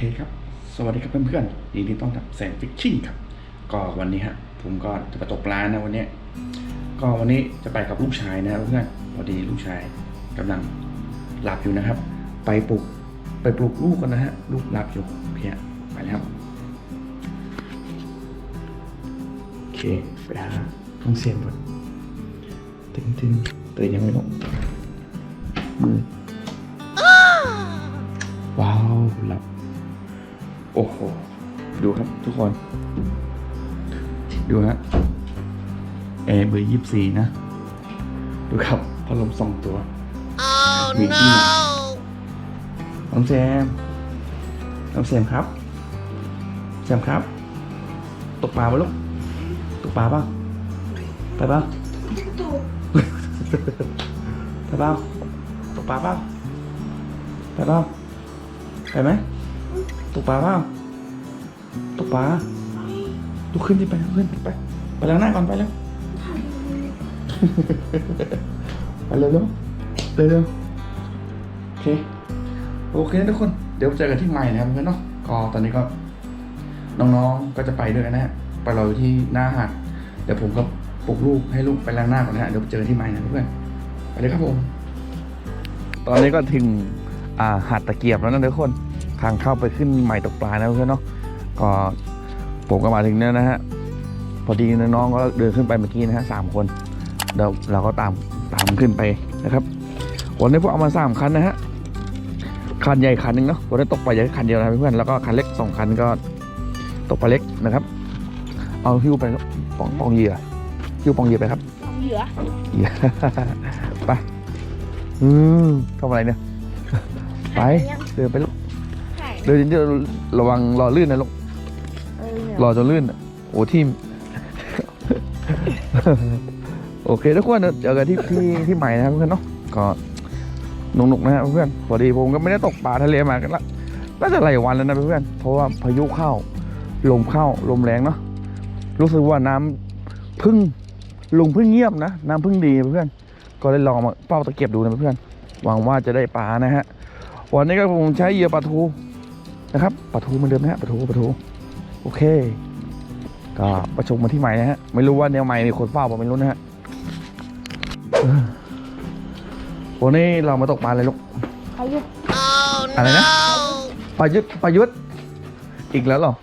เคครับ สวัสดีครับเพื่อนๆยินดีต้อนรับแสนฟิชชิ่งครับ ก็วันนี้ฮะผมก็จะไปตกปลานะวันนี้ ก็วันนี้จะไปกับลูกชายนะเพื่อนพอดีลูกชายกำลังหลับอยู่นะครับ ไปปลุกไปปลุกลูกกันนะฮะลูกหลับอยู่เคฮะไปแล้วครับโอเคไปหาต้องเสียงก่อนตึงตึงๆตื่นยังไม่ลงมือว้าวหลับ โอ้โห ดูครับทุกคน ดูฮะแอร์เบอร์ยี่สี่นะ ดูครับพัดลมสองตัวมีที่ไหนน้องแซมน้องแซมครับแซมครับ ตกปลาปะลูกตกปลาเปล่าไปเปล่าไปเปล่าตกปลาเปล่าไปเปล่าไปไหม ตกปลาเปล่าตกปลาลุกขึ้นดิไปลุกขึ้นไปไปล้างหน้าก่อนไปเร็วไปเร็วเร็วเร็วเร็วโอเคโอเคนะทุกคนเดี๋ยวเจอกันที่ใหม่นะครับเพื่อนเนาะก็ตอนนี้ก็ น้องๆก็จะไปด้วยกันนะฮะไปรออยู่ที่หน้าหาดเดี๋ยวผมก็ปลุกลูกให้ลูกไปล้างหน้าก่อนนะฮะเดี๋ยวเจอที่ใหม่นะเพื่อนไปเลยครับผม ตอนนี้ก็ถึงอ่าหาดตะเกียบแล้วนะทุกคน ทางเข้าไปขึ้นใหม่ตกปลานะเพื่อนเนาะก็ผมก็มาถึงเนี่ยนะฮะพอดีน้องๆก็เดินขึ้นไปเมื่อกี้นะฮะสามคนเดี๋ยวเราก็ตามตามขึ้นไปนะครับวันนี้พวกเอามาสามคันนะฮะคันใหญ่คันหนึ่งเนาะวันนี้ตกปลาใหญ่คันเดียวนะเพื่อนแล้วก็คันเล็กสองคันก็ตกปลาเล็กนะครับ เอาหิ้วไปปองปองเหยื่อหิ้วปองเหยื่อไปครับเหลือเหยื่อไปอืมทำอะไรเนี่ยไปเดินไปลูกใช่ เดินเยอะๆระวังรอลื่นนะลูกเออเนี่ยรอจนลื่นอะโอ้ทิมโอเคทุกคนเจอกันที่ที่ที่ใหม่นะครับเพื่อนเนาะก็หนุกๆนะฮะเพื่อนพอดีผมก็ไม่ได้ตกปลาทะเลมากันละน่าจะหลายวันแล้วนะเพื่อนเพราะว่าพายุเข้าลมเข้าลมแรงเนาะรู้สึกว่าน้ำพึ่งลงพึ่งเงียบนะน้ำพึ่งดีเพื่อน ก็เลยลองมาเป้าตะเกียบดูนะเพื่อนหวังว่าจะได้ปลานะฮะ วันนี้ก็ผมใช้เหยื่อปลาทู นะครับปลาทูเหมือนเดิมนะฮะปลาทูปลาทูโอเค ก็ประชุมมาที่ใหม่นะฮะไม่รู้ว่าแนวใหม่มีคนเฝ้าเปล่าไม่รู้นะฮะเออวันนี้เรามาตกปลาอะไรลูกเขายุบอะไรนะปลายุทธปลายุทธอีกแล้วเหรอ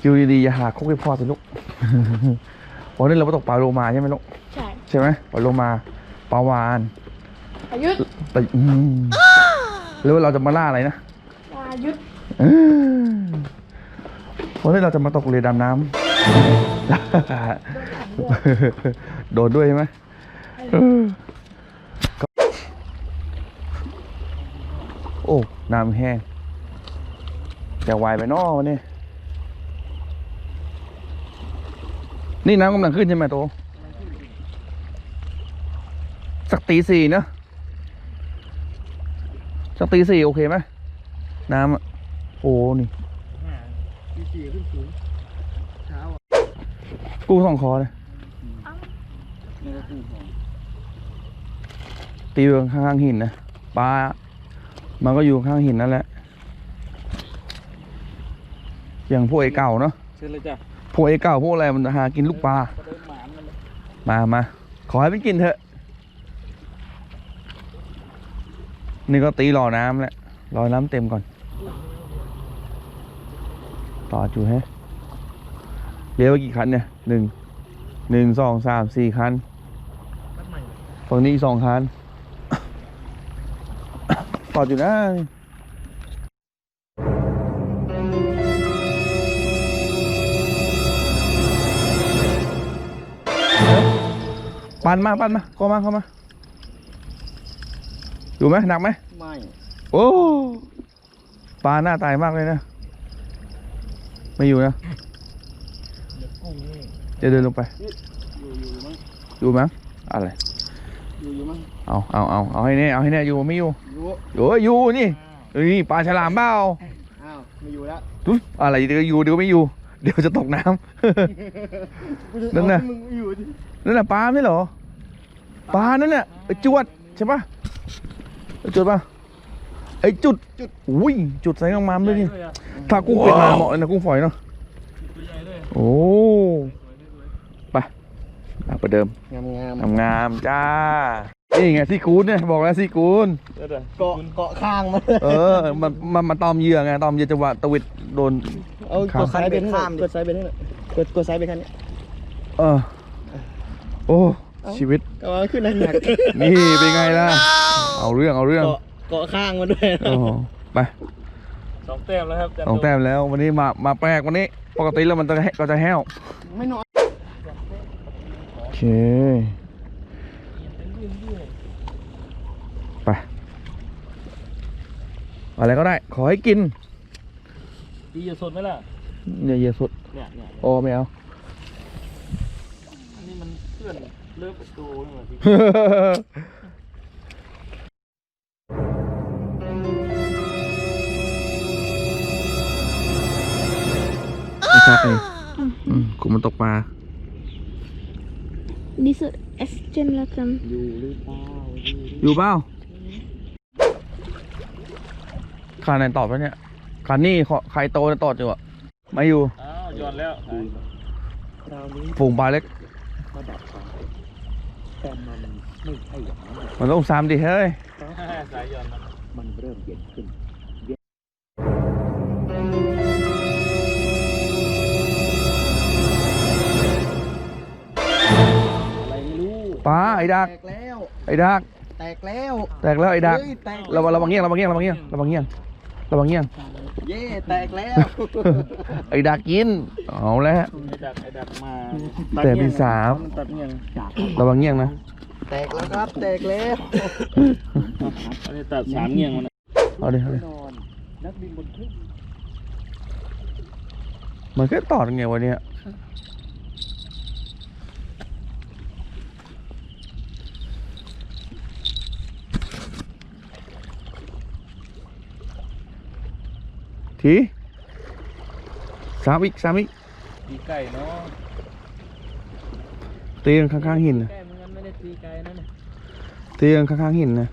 อยู่ดีๆอย่าหาคุกให้พ่อสิลูกวันนี้เรามาตกปลาโลมาใช่ไหมลูกใช่ใช่ไหมปลาโลมาปลาวานอายุทธแต่อืมหรือว่าเราจะมาล่าอะไรนะ อายุทธเออวันนี้เราจะมาตกเรือดำน้ำโดนด้วยใช่ไหมเออก็โอ้ น้ำแห้งจะไหวไปเนอวันนี้ นี่น้ำกำลังขึ้นใช่ไหมโต สักตีสี่เนอะสักตีสี่โอเคไหม น้ำอะโอ้นี่ตีสี่ขึ้นสูงเช้าอะกูสองคอเลยนี่ก็ขึ้นสองตีอยู่ข้างๆหินนะปลามันก็อยู่ข้างหินนั่นแหละ อย่างพวกไอ้เก่าเนาะเชิญเลยจ้ะพวกไอ้เก่าพวกอะไรมันหากินลูกปลา ก็เดินหมานกันเลยมามาขอให้ไปกินเถอะ นี่ก็ตีรอน้ำแหละรอน้ำเต็มก่อน ต่อจูแฮะเลี้ยวไปกี่คันเนี่ยหนึ่งหนึ่งสองสามสี่คันนัดใหม่ฝั่งนี้อีกสองคันต่ออยู่นะปันมาปันมาเข้ามาเข้ามาอยู่ไหมหนักไหมไม่ โอ้ ปลาหน้าตายมากเลยนะ ไม่อยู่นะเดี๋ยวกุ้งนี่จะเดินลงไป อยู่อยู่มั้งอยู่มั้งอะไรอยู่อยู่มั้งเอาเอาเอาเอาให้แน่เอาให้แน่อยู่ไม่อยู่ อยู่อยู่อยู่นี่เอ้ยปลาฉลามเปล่าอ้าวไม่อยู่แล้วอุ๊ยอะไรเดี๋ยวอยู่เดี๋ยวไม่อยู่ เดี๋ยวจะตกน้ำนั่นน่ะเอามึงอยู่ดินั่นน่ะปลาไม่เหรอปลานั่นน่ะไอ้จวดใช่ปะไอ้จวดปะ ไอ้จุดอุ้ยจุดใส่งามๆด้วยนี่ถ้ากุ้งเป็นมาเหมาะเลยนะกุ้งฝอยเนาะโอ้ไปอะประเดิมงามงามงามๆจ้านี่ไงซี่กูนเนี่ยบอกแล้วซี่กูนเกาะเกาะข้างมาเออมันมันมันตอมเหยื่อไงตอมเหยื่อจังหวะตะวิดโดนเอาข้ามกดซ้ายเป็นข้ามกดซ้ายเป็นนี่กดกดซ้ายเป็นคันนี้เออโอ้ชีวิตก็ว่าขึ้นหนักนี่เป็นไงล่ะเอาเรื่องเอาเรื่อง เกาะเกาะข้างมาด้วยโอ้ไปสองแต้มแล้วครับสองแต้มแล้ววันนี้มามาแปลกวันนี้ ปกติแล้วมันจะแห้ก็จะแห้วไม่นอนโอเคไปอะไรก็ได้ ขอให้กินดีอยู่สดไหมล่ะ อย่าเหยียดสุดเนี่ยเนี่ยโอ้ไม่เอา อันนี้มันเพื่อนเลิกประตูนี่หว่าที่ ชักเลยอืมกูมันตกปลา ดิสเอสเจนแล้วกันอยู่หรือเปล่าอยู่เปล่าขาไหนตอบแล้วเนี่ยขานี่ขอใครโตจะตอบอยู่อะไม่อยู่อ้าวย้อนแล้วคราวนี้ฝูงปลาเล็กระดับสายแต่มันไม่ใช่อย่างนั้นมันต้องซ้ำดิเฮ้ยสายย้อนมันมันเริ่มเย็นขึ้น รู้ปลาไอ้ดักแตกแล้วไอ้ดักแตกแล้วแตกแล้วไอ้ดักเฮ้ยแตกระวังระวังเงี้ยงระวังเงี้ยงระวังเงี้ยงระวังเงี้ยงระวังเงี้ยง เย่แตกแล้วไอ้ดักกินเอาแล้ว ไอ้ดักไอ้ดักมาแต่มีสามนตัดเงี้ยงระวังเงี้ยงนะแตกแล้วครับแตกแล้วอันนี้ตัดสามเงี้ยงมันเอาดิเอาดินอนนักบินบนเครื่องมันก็ตอดไงวะเนี่ย ทีสามอีกสามอีกตีไก่เนาะตีกันข้างๆหินนะไก่เหมือนกันไม่ได้ตีไก่นั่นน่ะตีกันข้างๆหินนะ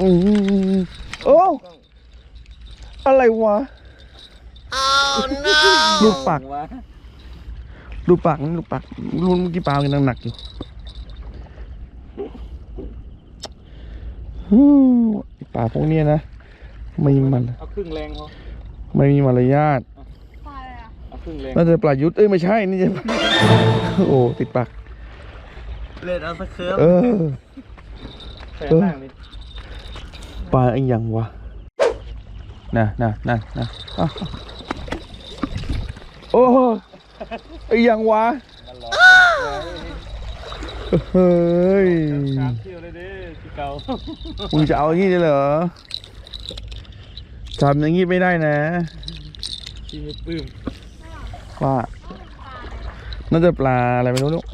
อือโอ้อะไรวะลูกปักวะลูกปักนี่ลูกปักรุ่นเมื่อกี้ปลามันยังหนักอยู่ฮู้ไอ้ปลาพวกเนี้ยนะไม่มีมันเอาครึ่งแรงพอ ไม่มีมารยาทปลาอะไรอะเอาครึ่งแรงน่าจะปลายุทธเอ้ยไม่ใช่นี่จะโอ้ติดปากเล่นเอาสักเคิร์ฟเออแฟนล่างนี่ปลาไอ้ยังวะน่ะน่ะน่ะน่ะอะโอ้ไอ้ยังวะมันหลอกเฮ้ย สามเที่ยวเลยเด้ที่เก่ามึงจะเอาอย่างนี้เลยเหรอ ทำอย่างนี้ไม่ได้นะที่ไม่ปลื้มว่าน่าจะปลาอะไรไม่รู้ลูก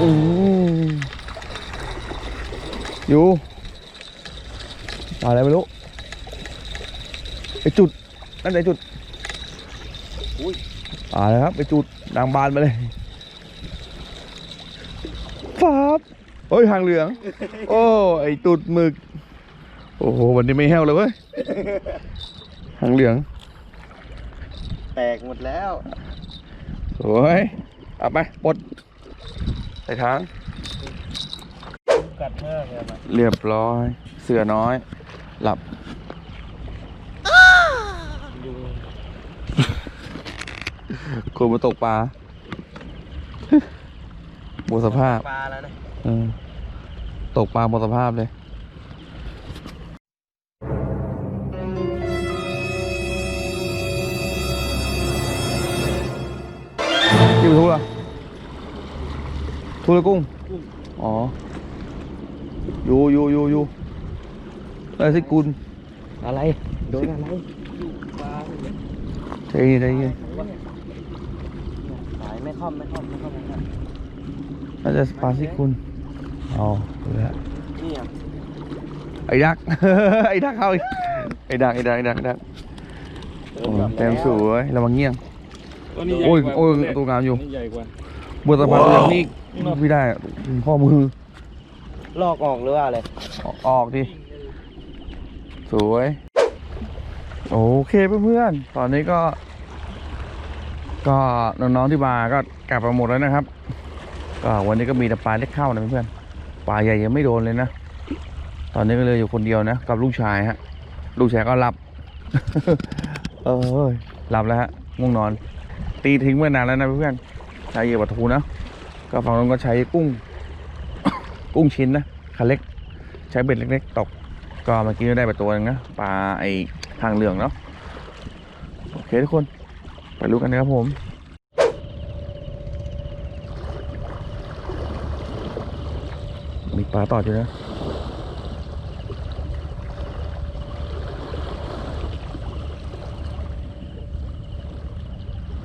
อืมอยู่ปลาอะไรไม่รู้ไอจุด นั่นไอจุดอุ้ยปลาแล้วครับไอจุดดังบานมาเลย ฟ้าบโอ้ยหางเหลือง โอ้ไอตุดหมึก โอ้โหวันนี้ไม่แห้วเลยเว้ยหางเหลือง แตกหมดแล้วสวยเอาไปปลดใส่ทางกัดเมื่อไงมาเรียบร้อย เสือน้อย หลับดูคนมาตกปลา หมดสภาพปลาแล้วนะเออตกปลาหมดสภาพเลยกี่ปลาทูล่ะทูละกุ้ง อ๋อ อยู่อยู่อยู่อยู่อะไรสิกุลอะไร โดนอะไรใจเย็นใจเย็นสายไม่ค่อมไม่ค่อมไม่ค่อมไม่ค่อม น่าจะปลาสิกุลอ๋อดูแล้วนี่อะไอ้ดัก ไอ้ดักเข้าอีกไอ้ดักไอ้ดักไอ้ดักไอ้ดักโอ้แต้มสวยระวังเงี้ยงตัวนี้ใหญ่โอ้ยกว่าโอ้ยแรกตัวงามอยู่นี่ใหญ่กว่าบนสะพานตัวอย่างนี้ไม่ได้อะข้อมือ ลอกออกหรือว่าอะไรออกออกดิสวย โอเคเพื่อนๆ ตอนนี้ก็ ก็น้องๆที่มาก็กลับมาหมดแล้วนะครับ ก็วันนี้ก็มีแต่ปลาเล็กเข้านะเพื่อนปลาใหญ่ยังไม่โดนเลยนะ ตอนนี้ก็เลยอยู่คนเดียวนะ กับลูกชายฮะ ลูกชายก็หลับ เออหลับแล้วฮะง่วงนอน ตีทิ้งเมื่อนานแล้วนะเพื่อนใช้เหยื่อปลาทูนะก็ฝั่งนู้นก็ใช้กุ้ง กุ้งชิ้นนะคันเล็ก ใช้เบ็ดเล็ก ๆ ตก ก็เมื่อกี้ก็ได้ไปตัวหนึงนะปลาไอ้ทางเหลืองเนาะโอเคทุกคนไปรู้กันนะครับผม มี ปลาต่ออยู่นะ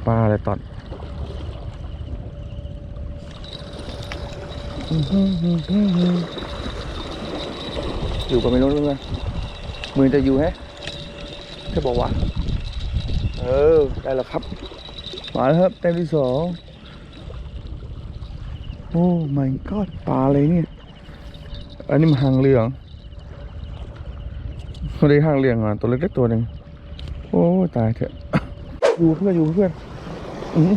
ปลาอะไรตอดอยู่กับไม่รู้เรื่องมือจะอยู่แฮะจะบอกว่า เออ ได้แล้วครับ มาแล้วครับแต้มที่สองโอ้ my god ปลาอะไรเนี่ย อันนี้มันหางเหลืองไม่ได้หางเหลืองอะตัวเล็กๆตัวหนึ่งโอ้ตายเถอะอยู่เพื่อนอยู่เพื่อนอือ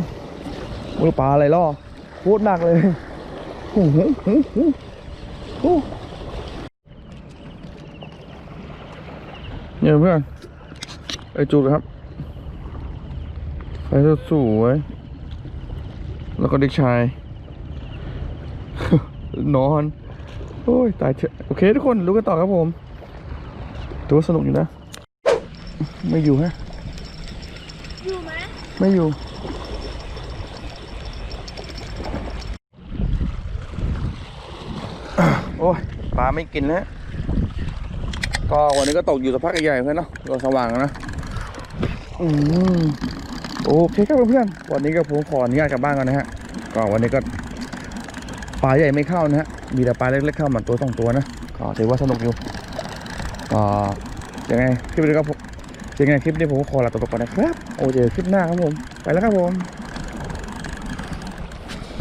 มือปลาอะไรล่อโคตรหนักเลยโอ้โหโอ้โหโอ้โหเนี่ยเพื่อนไอจุดครับไปสวยๆแล้วก็เด็กชาย นอนโอ้ยตายเถอะโอเคทุกคนรู้กันต่อครับผมถือว่าสนุกอยู่นะ ไม่อยู่ฮะ อยู่ไหมไม่อยู่ โอ้ยปลาไม่กินนะก็วันนี้ก็ตกอยู่สักพักใหญ่ๆเพื่อนเนาะก็สว่างแล้วนะอืมโอเคครับเพื่อนๆวันนี้ก็ผมขออนุญาตกลับบ้านก่อนนะฮะก็วันนี้ก็ปลาใหญ่ไม่เข้านะฮะ มีแต่ปลาเล็กๆเข้ามาตัวสองตัวนะก็ถือว่าสนุกอยู่ก็ยังไงคลิปนี้ก็ผมยังไงคลิปนี้ผมก็ขอลาตัวไปก่อนนะครับโอเคคลิปหน้าครับผมไปแล้วครับผม